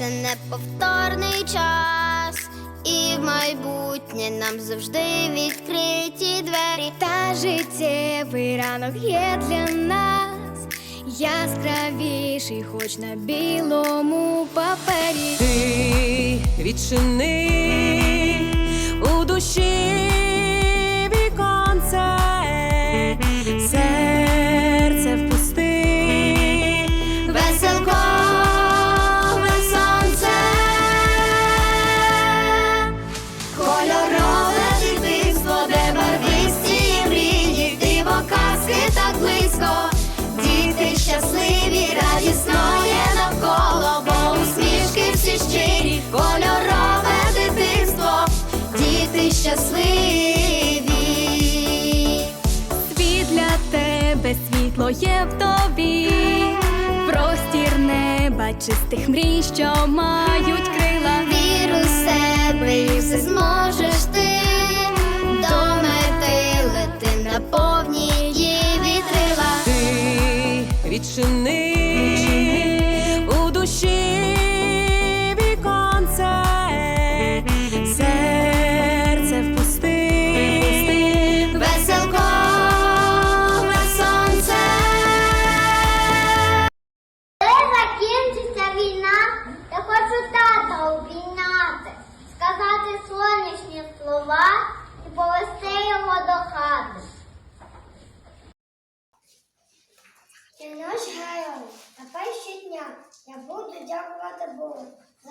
це неповторний час, і в майбутнє нам завжди відкриті двері. Та життєвий ранок є для нас яскравіший, хоч на білому папері. Ти відчини. Світло є в тобі, простір неба, чистих мрій, що мають крила. Вір у себе і все зможеш ти до мети лети на повні її вітрила. Ти відчини у душі сонячні слова і повести його до хати. Ти наш герой, тепер щодня я буду дякувати Богу за